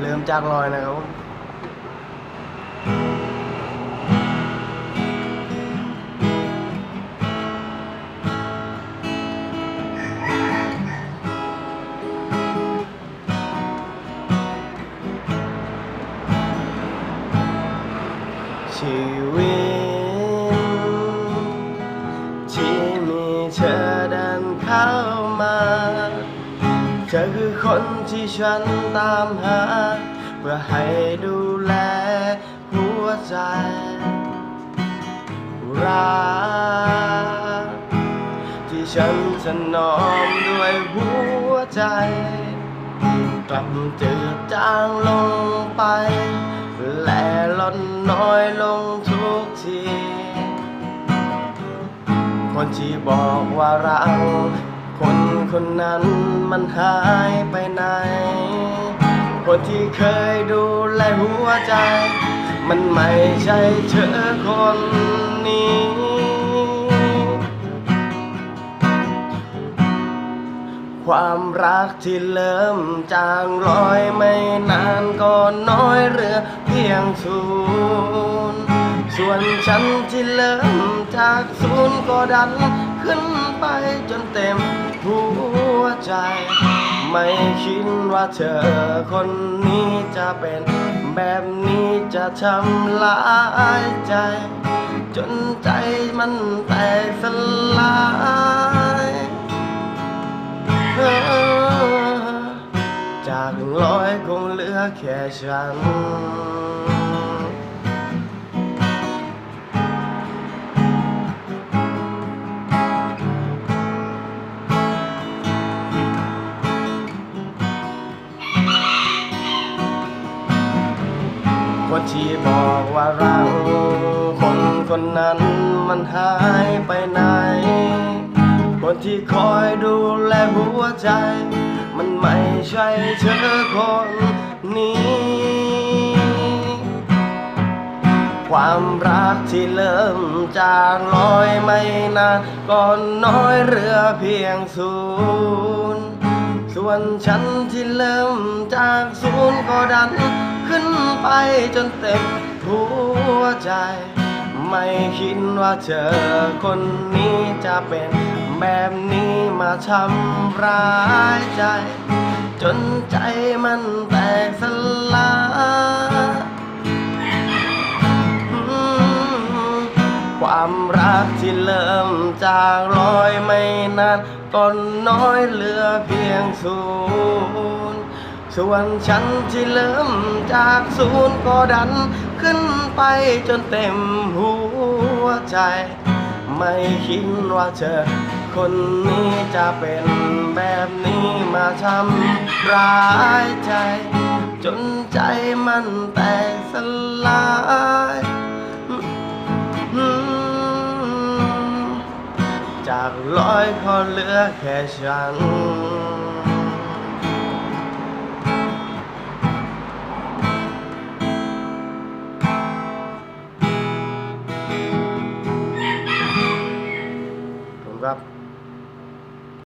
เริ่มจากลอยนะครับชีวิตที่มีเธอเดินเข้ามา ธอคือคนที่ฉันตามหา เพื่อให้ดูแลหัวใจรักที่ฉันจะนอมด้วยหัวใจ กลับจืดจางลงไป และลดน้อยลงทุกที คนที่บอกว่าเรา คนคนนั้นมันหายไปไหน คนที่เคยดูแลหัวใจ มันไม่ใช่เธอคนนี้ ความรักที่เริ่มจางลอยไม่นานก็น้อยเรือเพียงศูนย์ส่วนฉันที่เริ่มจากศูนย์ก็ดัน ขึ้นไปจนเต็มหัวใจ ไม่คิดว่าเธอคนนี้จะเป็นแบบนี้จะทำลายใจ จนใจมันแตกสลายจากร้อยคงเหลือแค่ฉัน ที่บอกว่าเราคนคนนั้นมันหายไปไหน คนที่คอยดูแลหัวใจ มันไม่ใช่เธอคนนี้ ความรักที่เริ่มจางลอยไม่นานก็น้อยเรือเพียงศูนย์ส่วนฉันที่เริ่มจากศูนย์ก็ดัน ไปจนเต็มหัวใจ ไม่คิดว่าเธอคนนี้จะเป็นแบบนี้มาทำร้ายใจ จนใจมันแตกสลายความรักที่เริ่มจางลอยไม่นานก็น้อยเหลือเพียงศูนย์ ส่วนฉันที่เริ่มจากศูนย์ก็ดัน ขึ้นไปจนเต็มหัวใจ ไม่คิดว่าเธอ คนนี้จะเป็นแบบนี้มาทำร้ายใจ จนใจมันแตกสลายจากร้อยก็เหลือแค่ฉัน gấp